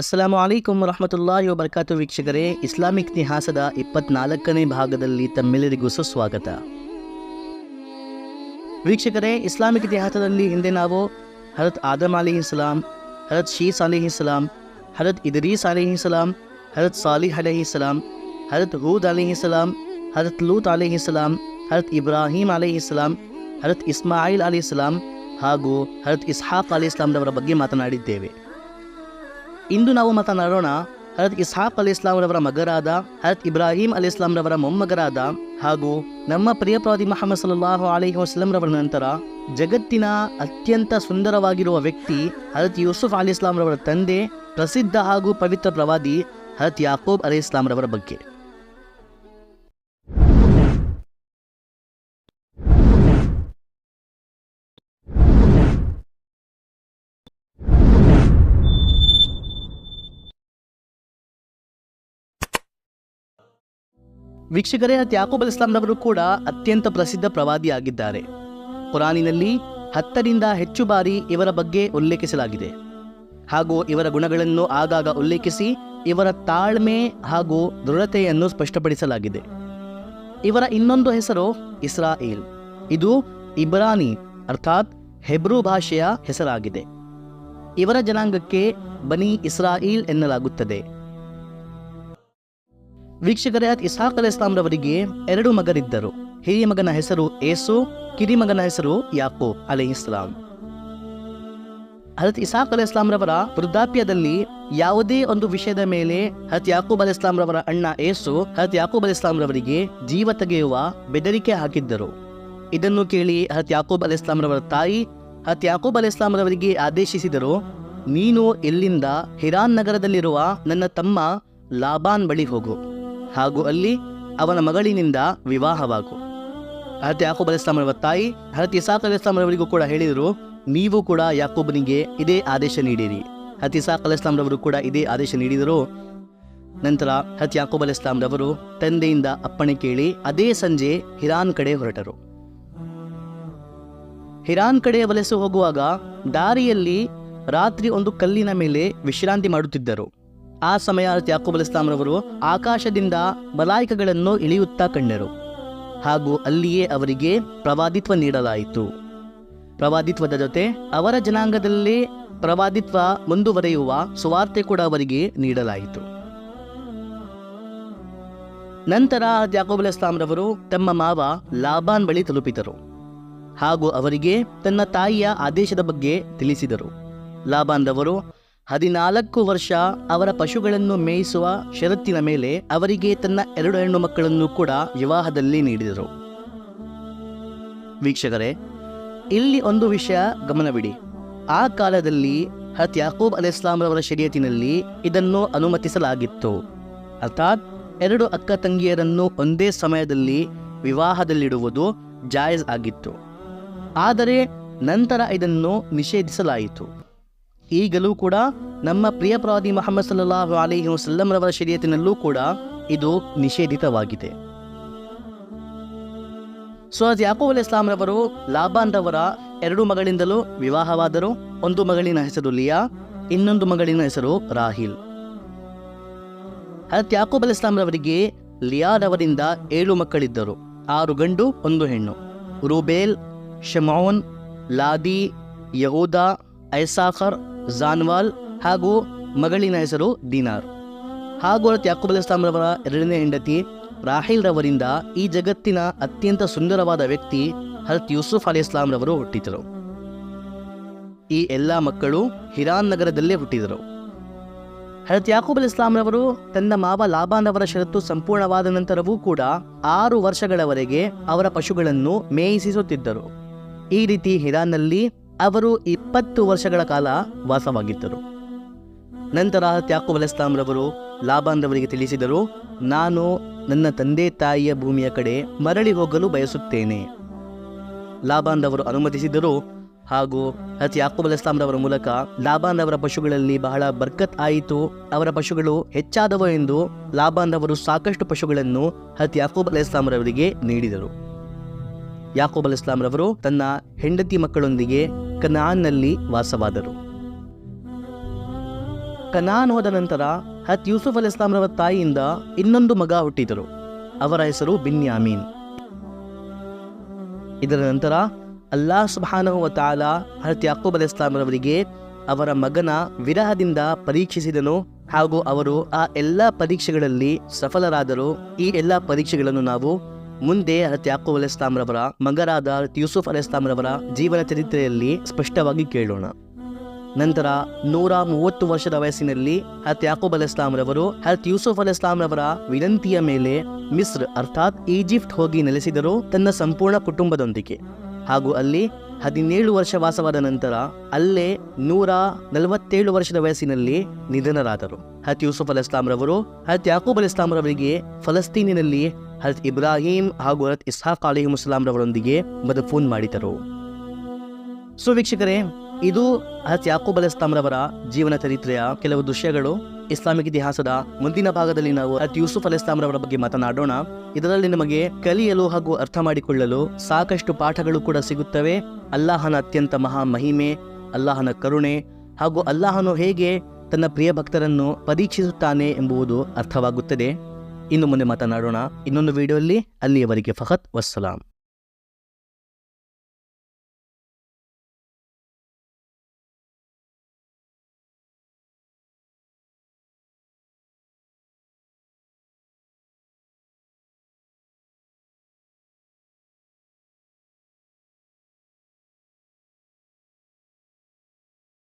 ಅಸ್ಸಲಾಮು ಅಲೈಕುಮ್ ವರಹಮತುಲ್ಲಾಹಿ ವಬರ್ಕಾತು ವೀಕ್ಷಕರೇ, ಇಸ್ಲಾಮಿಕ್ ಇತಿಹಾಸದ ಇಪ್ಪತ್ನಾಲ್ಕನೇ ಭಾಗದಲ್ಲಿ ತಮ್ಮೆಲ್ಲರಿಗೂ ಸುಸ್ವಾಗತ. ವೀಕ್ಷಕರೇ, ಇಸ್ಲಾಮಿಕ್ ಇತಿಹಾಸದಲ್ಲಿ ಹಿಂದೆ ನಾವು ಹರತ್ ಆದಮ್ ಅಲಿ ಇಸ್ಲಾಂ ಹರತ್ ಶೀಸ್ ಅಲಿ ಇಸ್ಲಾಂ ಹರತ್ ಇದ್ರೀಸ್ ಅಲಿ ಇಸ್ಲಾಂ ಹರತ್ ಸಾಲಿಹ್ ಅಲಿ ಇಸ್ಲಾಂ ಹರತ್ ಹೂದ್ ಅಲಿ ಇಸ್ಲಾಂ ಹರತ್ ಲೂತ್ ಅಲಿ ಇಸ್ಲಾಂ ಹರತ್ ಇಬ್ರಾಹಿಂ ಅಲಿ ಇಸ್ಲಾಂ ಹರತ್ ಇಸ್ಮಾಯಿಲ್ ಅಲಿ ಇಸ್ಲಾಂ ಹಾಗೂ ಹರತ್ ಇಸ್ಹಾಕ್ ಅಲಿ ಇಸ್ಲಾಂರವರ ಬಗ್ಗೆ ಮಾತನಾಡಿದ್ದೇವೆ. ಇಂದು ನಾವು ಮಾತನಾಡೋಣ ಹರತ್ ಇಸಾಫ್ ಅಲಿ ಇಸ್ಲಾಂರವರ ಮಗರಾದ ಹರತ್ ಇಬ್ರಾಹಿಂ ಅಲಿ ಇಸ್ಲಾಂರವರ ಮೊಮ್ಮಗರಾದ ಹಾಗೂ ನಮ್ಮ ಪ್ರಿಯ ಪ್ರವಾದಿ ಮಹಮ್ಮದ್ ಸಲ್ಲಾಹು ಅಲಿಹಿ ವಸಲಂರವರ ನಂತರ ಜಗತ್ತಿನ ಅತ್ಯಂತ ಸುಂದರವಾಗಿರುವ ವ್ಯಕ್ತಿ ಹರತ್ ಯೂಸುಫ್ ಅಲಿ ಇಸ್ಲಾಂರವರ ತಂದೆ, ಪ್ರಸಿದ್ಧ ಹಾಗೂ ಪವಿತ್ರ ಪ್ರವಾದಿ ಹರತ್ ಯಾಕೂಬ್ ಅಲಿ ಇಸ್ಲಾಂರವರ ಬಗ್ಗೆ. ವೀಕ್ಷಕರೇ ಹತ್ ಯಾಕೂಬ್ ಅಲ್ ಇಸ್ಲಾಂರವರು ಕೂಡ ಅತ್ಯಂತ ಪ್ರಸಿದ್ಧ ಪ್ರವಾದಿಯಾಗಿದ್ದಾರೆ ಕುರಾನಿನಲ್ಲಿ ಹತ್ತರಿಂದ ಹೆಚ್ಚು ಬಾರಿ ಇವರ ಬಗ್ಗೆ ಉಲ್ಲೇಖಿಸಲಾಗಿದೆ. ಹಾಗೂ ಇವರ ಗುಣಗಳನ್ನು ಆಗಾಗ ಉಲ್ಲೇಖಿಸಿ ಇವರ ತಾಳ್ಮೆ ಹಾಗೂ ದೃಢತೆಯನ್ನು ಸ್ಪಷ್ಟಪಡಿಸಲಾಗಿದೆ. ಇವರ ಇನ್ನೊಂದು ಹೆಸರು ಇಸ್ರಾಯೇಲ್. ಇದು ಇಬ್ರಾನಿ, ಅರ್ಥಾತ್ ಹೆಬ್ರೂ ಭಾಷೆಯ ಹೆಸರಾಗಿದೆ. ಇವರ ಜನಾಂಗಕ್ಕೆ ಬನಿ ಇಸ್ರಾಯೀಲ್ ಎನ್ನಲಾಗುತ್ತದೆ. ವೀಕ್ಷಕರೇ ಹತ್ ಇಸ್ಹಾಕ್ ಅಲ್ ಇಸ್ಲಾಂರವರಿಗೆ ಎರಡು ಮಗರಿದ್ದರು. ಹಿರಿಯ ಮಗನ ಹೆಸರು ಏಸು ಕಿರಿಮಗನ ಹೆಸರು ಯಾಕೋ ಅಲೆ ಇಸ್ಲಾಂ ಹರತ್ ಇಸಾಕ್ ಅಲ್ ಇಸ್ಲಾಂರವರ ವೃದ್ಧಾಪ್ಯದಲ್ಲಿ ಯಾವುದೇ ಒಂದು ವಿಷಯದ ಮೇಲೆ ಹತ್ ಯಾಕೂಬ್ ಅಲ್ ಇಸ್ಲಾಂರವರ ಅಣ್ಣ ಏಸು ಹತ್ ಯಾಕೂಬ್ ಅಲ್ ಇಸ್ಲಾಂರವರಿಗೆ ಜೀವ ತೆಗೆಯುವ ಬೆದರಿಕೆ ಹಾಕಿದ್ದರು. ಇದನ್ನು ಕೇಳಿ ಹತ್ ಯಾಕೂಬ್ ಅಲ್ ಇಸ್ಲಾಂರವರ ತಾಯಿ ಹತ್ ಯಾಕೂಬ್ ಅಲ್ ಇಸ್ಲಾಂರವರಿಗೆ ಆದೇಶಿಸಿದರು, ನೀನು ಇಲ್ಲಿಂದ ಹಿರಾನ್ ನಗರದಲ್ಲಿರುವ ನನ್ನ ತಮ್ಮ ಲಾಬಾನ್ ಬಳಿ ಹೋಗು. ಹಾಗೂ ಅಲ್ಲಿ ಅವನ ಮಗಳಿನಿಂದ ವಿವಾಹವಾಗು. ಹರತ್ ಯಾಕೂಬ್ ತಾಯಿ, ಹರತ್ ಇಸಾಕ್ ಅಲ್ ಇಸ್ಲಾಂರವರಿಗೂ ಕೂಡ ಹೇಳಿದರು, ನೀವು ಕೂಡ ಯಾಕೂಬನಿಗೆ ಇದೇ ಆದೇಶ ನೀಡಿರಿ. ಹತ್ ಇಸಾಕ್ ಅಲ್ ಇಸ್ಲಾಂರವರು ಕೂಡ ಇದೇ ಆದೇಶ ನೀಡಿದರು. ನಂತರ ಹತ್ ಯಾಕೂಬ್ ಅಲ್ ಇಸ್ಲಾಂರವರು ತಂದೆಯಿಂದ ಅಪ್ಪಣೆ ಕೇಳಿ ಅದೇ ಸಂಜೆ ಹಿರಾನ್ ಕಡೆ ಹೊರಟರು. ಹಿರಾನ್ ಕಡೆ ವಲಸೆ ಹೋಗುವಾಗ ದಾರಿಯಲ್ಲಿ ರಾತ್ರಿ ಒಂದು ಕಲ್ಲಿನ ಮೇಲೆ ವಿಶ್ರಾಂತಿ ಮಾಡುತ್ತಿದ್ದರು. ಆ ಸಮಯ ಯಾಕೂಬ್ ಅಲಿಸ್ಲಾಂರವರು ಆಕಾಶದಿಂದ ಮಲಾಯಿಕಗಳನ್ನು ಇಳಿಯುತ್ತಾ ಕಂಡರು. ಹಾಗೂ ಅಲ್ಲಿಯೇ ಅವರಿಗೆ ಪ್ರವಾದಿತ್ವ ನೀಡಲಾಯಿತು. ಪ್ರವಾದಿತ್ವದ ಜೊತೆ ಅವರ ಜನಾಂಗದಲ್ಲಿ ಪ್ರವಾದಿತ್ವ ಮುಂದುವರೆಯುವ ಸುವಾರ್ತೆ ಕೂಡ ಅವರಿಗೆ ನೀಡಲಾಯಿತು. ನಂತರ ಯಾಕೂಬ್ ಅಲಿಸ್ಲಾಂರವರು ತಮ್ಮ ಮಾವ ಲಾಬಾನ್ ಬಳಿ ತಲುಪಿದರು. ಹಾಗೂ ಅವರಿಗೆ ತನ್ನ ತಾಯಿಯ ಆದೇಶದ ಬಗ್ಗೆ ತಿಳಿಸಿದರು. ಲಾಬಾನ್ರವರು ಹದಿನಾಲ್ಕು ವರ್ಷ ಅವರ ಪಶುಗಳನ್ನು ಮೇಯಿಸುವ ಷರತ್ತಿನ ಮೇಲೆ ಅವರಿಗೆ ತನ್ನ ಎರಡು ಹೆಣ್ಣು ಮಕ್ಕಳನ್ನು ಕೂಡ ವಿವಾಹದಲ್ಲಿ ನೀಡಿದರು. ವೀಕ್ಷಕರೇ, ಇಲ್ಲಿ ಒಂದು ವಿಷಯ ಗಮನವಿಡಿ. ಆ ಕಾಲದಲ್ಲಿ ಹತ್ ಯಾಕೂಬ್ ಅಲ್ ಇಸ್ಲಾಂರವರ ಇದನ್ನು ಅನುಮತಿಸಲಾಗಿತ್ತು. ಅರ್ಥಾತ್, ಎರಡು ಅಕ್ಕ ತಂಗಿಯರನ್ನು ಒಂದೇ ಸಮಯದಲ್ಲಿ ವಿವಾಹದಲ್ಲಿಡುವುದು ಜಾಯಜ್ ಆಗಿತ್ತು. ಆದರೆ ನಂತರ ಇದನ್ನು ನಿಷೇಧಿಸಲಾಯಿತು. ಈಗಲೂ ಕೂಡ ನಮ್ಮ ಪ್ರಿಯ ಪ್ರಾದಿ ಮೊಹಮ್ಮದ್ ಸಲ್ಲಾಹು ಅಲಿಹಿ ವಸಲ್ಲಂರವರ ಶರೀಯತಿನಲ್ಲೂ ಕೂಡ ಇದು ನಿಷೇಧಿತವಾಗಿದೆ. ಸೊ ಅದು ಯಾಕೂಬ್ ಅಲ್ ಇಸ್ಲಾಂರವರು ಲಾಬಾನ್ರವರ ಎರಡು ಮಗಳಿಂದಲೂ ವಿವಾಹವಾದರು, ಒಂದು ಮಗಳಿನ ಹೆಸರು ಲಿಯಾ, ಇನ್ನೊಂದು ಮಗಳಿನ ಹೆಸರು ರಾಹಿಲ್. ಹರತ್ ಯಾಕೂಬ್ ಅಲ್ ಇಸ್ಲಾಂರವರಿಗೆ ಲಿಯಾರವರಿಂದ ಏಳು ಮಕ್ಕಳಿದ್ದರು, ಆರು ಗಂಡು, ಒಂದು ಹೆಣ್ಣು. ರೂಬೇಲ್, ಶಮೌನ್, ಲಾದಿ, ಯಹೂದ ಐಸಾಖರ್, ಜಾನ್ವಾಲ್ ಹಾಗೂ ಮಗಳಿನ ಹೆಸರು ದಿನಾರ್. ಹಾಗೂ ಯಾಕೂಬ್ ಇಸ್ಲಾಂರವರ ಎರಡನೇ ಹೆಂಡತಿ ರಾಹಿಲ್ ರವರಿಂದ ಈ ಜಗತ್ತಿನ ಅತ್ಯಂತ ಸುಂದರವಾದ ವ್ಯಕ್ತಿ ಹರತ್ ಯೂಸುಫ್ ಅಲಿ ಇಸ್ಲಾಂರವರು ಹುಟ್ಟಿದರು. ಈ ಎಲ್ಲ ಮಕ್ಕಳು ಹಿರಾನ್ ನಗರದಲ್ಲೇ ಹುಟ್ಟಿದರು. ಹರತ್ ಯಾಕೂಬ್ ಅಲ್ ಇಸ್ಲಾಂರವರು ತನ್ನ ಮಾವ ಲಾಬಾನ್ ಅವರ ಷರತ್ತು ಸಂಪೂರ್ಣವಾದ ನಂತರವೂ ಕೂಡ ಆರು ವರ್ಷಗಳವರೆಗೆ ಅವರ ಪಶುಗಳನ್ನು ಮೇಯಿಸುತ್ತಿದ್ದರು ಈ ರೀತಿ ಹಿರಾನ್ನಲ್ಲಿ ಅವರು ಇಪ್ಪತ್ತು ವರ್ಷಗಳ ಕಾಲ ವಾಸವಾಗಿದ್ದರು. ನಂತರ ರವರು ಇಸ್ಲಾಂರವರು ಲಾಬಾನ್ರವರಿಗೆ ತಿಳಿಸಿದರು, ನಾನು ನನ್ನ ತಂದೆ ತಾಯಿಯ ಭೂಮಿಯ ಕಡೆ ಮರಳಿ ಹೋಗಲು ಬಯಸುತ್ತೇನೆ. ಲಾಬಾನ್ರವರು ಅನುಮತಿಸಿದರು ಹಾಗೂ ಹತ್ ಯಾಕೂಬ್ ಇಸ್ಲಾಂರವರ ಮೂಲಕ ಲಾಬಾನ್ರವರ ಪಶುಗಳಲ್ಲಿ ಬಹಳ ಬರ್ಕತ್ ಆಯಿತು, ಅವರ ಪಶುಗಳು ಹೆಚ್ಚಾದವು ಎಂದು ಲಾಬಾನ್ರವರು ಸಾಕಷ್ಟು ಪಶುಗಳನ್ನು ಹತ್ ಯಾಕೂಬ್ ಅಲ್ ಇಸ್ಲಾಂರವರಿಗೆ ನೀಡಿದರು. ಯಾಕೂಬ್ ಅಲ್ ಇಸ್ಲಾಂರವರು ತನ್ನ ಹೆಂಡತಿ ಮಕ್ಕಳೊಂದಿಗೆ ಕನಾನ್ನಲ್ಲಿ ವಾಸವಾದರು. ಕನಾನ್ ಹೋದ ನಂತರ ಹತ್ ಯೂಸುಫ್ ಅಲ್ ಇಸ್ಲಾಂರವರ ತಾಯಿಯಿಂದ ಇನ್ನೊಂದು ಮಗ ಹುಟ್ಟಿದರು. ಅವರ ಹೆಸರು ಬಿನ್ಯಾಮೀನ್. ಇದರ ನಂತರ ಅಲ್ಲಾಹ್ ಸುಬ್ಹಾನಹು ವ ತಾಲ ಹರತ್ ಯಾಕೂಬ್ ಅಲ್ ಇಸ್ಲಾಂರವರಿಗೆ ಅವರ ಮಗನ ವಿರಹದಿಂದ ಪರೀಕ್ಷಿಸಿದನು ಹಾಗೂ ಅವರು ಆ ಎಲ್ಲ ಪರೀಕ್ಷೆಗಳಲ್ಲಿ ಸಫಲರಾದರು. ಈ ಎಲ್ಲ ಪರೀಕ್ಷೆಗಳನ್ನು ನಾವು ಮುಂದೆ ಹರತ್ ಯಾಕೂಬ್ ರವರ ಮಗರಾದ ಹರತ್ ಯೂಸುಫ್ ಇಸ್ಲಾಂರವರ ಜೀವನ ಚರಿತ್ರೆಯಲ್ಲಿ ಸ್ಪಷ್ಟವಾಗಿ ಕೇಳೋಣ. ನಂತರ ನೂರ ಮೂವತ್ತು ವರ್ಷದ ವಯಸ್ಸಿನಲ್ಲಿ ಹತ್ ಯಾಕೂಬ್ ಇಸ್ಲಾಂರವರು ಹತ್ ಯೂಸುಫ್ ಅಲ್ ಇಸ್ಲಾಂರವರ ವಿನಂತಿಯ ಮೇಲೆ ಮಿಸ್ರ್ ಅರ್ಥಾತ್ ಈಜಿಪ್ಟ್ ಹೋಗಿ ನೆಲೆಸಿದರು ತನ್ನ ಸಂಪೂರ್ಣ ಕುಟುಂಬದೊಂದಿಗೆ. ಹಾಗೂ ಅಲ್ಲಿ ಹದಿನೇಳು ವರ್ಷ ವಾಸವಾದ ನಂತರ ಅಲ್ಲೇ ನೂರ ನಲವತ್ತೇಳು ವರ್ಷದ ವಯಸ್ಸಿನಲ್ಲಿ ನಿಧನರಾದರು. ಹತ್ ಯೂಸುಫ್ ಅಲ್ ಇಸ್ಲಾಂರವರು ಹತ್ ಯಾಕೂಬ್ ಅಲ್ ಇಸ್ಲಾಂರವರಿಗೆ ಫಲಸ್ತೀನಿನಲ್ಲಿ ಹತ್ ಇಬ್ರಾಹಿಂ ಹಾಗೂ ಹತ್ ಇಸ್ಹಾಕ್ ಅಲಿ ಮುಸ್ಲಾಂರವರೊಂದಿಗೆ ಫೋನ್ ಮಾಡಿದರು ಸೊ ವೀಕ್ಷಕರೇ, ಇದು ಹಜರತ್ ಯಾಕೂಬ್ ಅಲ್ ಇಸ್ಲಾಂರವರ ಜೀವನ ಚರಿತ್ರೆಯ ಕೆಲವು ದೃಶ್ಯಗಳು. ಇಸ್ಲಾಮಿಕ್ ಇತಿಹಾಸದ ಮುಂದಿನ ಭಾಗದಲ್ಲಿ ನಾವು ಹತ್ ಯೂಸುಫ್ ಅಲ್ ಇಸ್ಲಾಂರವರ ಬಗ್ಗೆ ಮಾತನಾಡೋಣ. ಇದರಲ್ಲಿ ನಮಗೆ ಕಲಿಯಲು ಹಾಗೂ ಅರ್ಥ ಮಾಡಿಕೊಳ್ಳಲು ಸಾಕಷ್ಟು ಪಾಠಗಳು ಕೂಡ ಸಿಗುತ್ತವೆ. ಅಲ್ಲಾಹನ ಅತ್ಯಂತ ಮಹಾ ಮಹಿಮೆ, ಅಲ್ಲಾಹನ ಕರುಣೆ ಹಾಗೂ ಅಲ್ಲಾಹನು ಹೇಗೆ ತನ್ನ ಪ್ರಿಯ ಭಕ್ತರನ್ನು ಪರೀಕ್ಷಿಸುತ್ತಾನೆ ಎಂಬುದು ಅರ್ಥವಾಗುತ್ತದೆ. ಇನ್ನು ಮುಂದೆ ಮಾತನಾಡೋಣ. ಇನ್ನೊಂದು ವಿಡಿಯೋಲ್ಲಿ ಅಲ್ಲಿಯವರೆಗೆ ಫಹತ್ ವಸ್ಸಲಾಂ.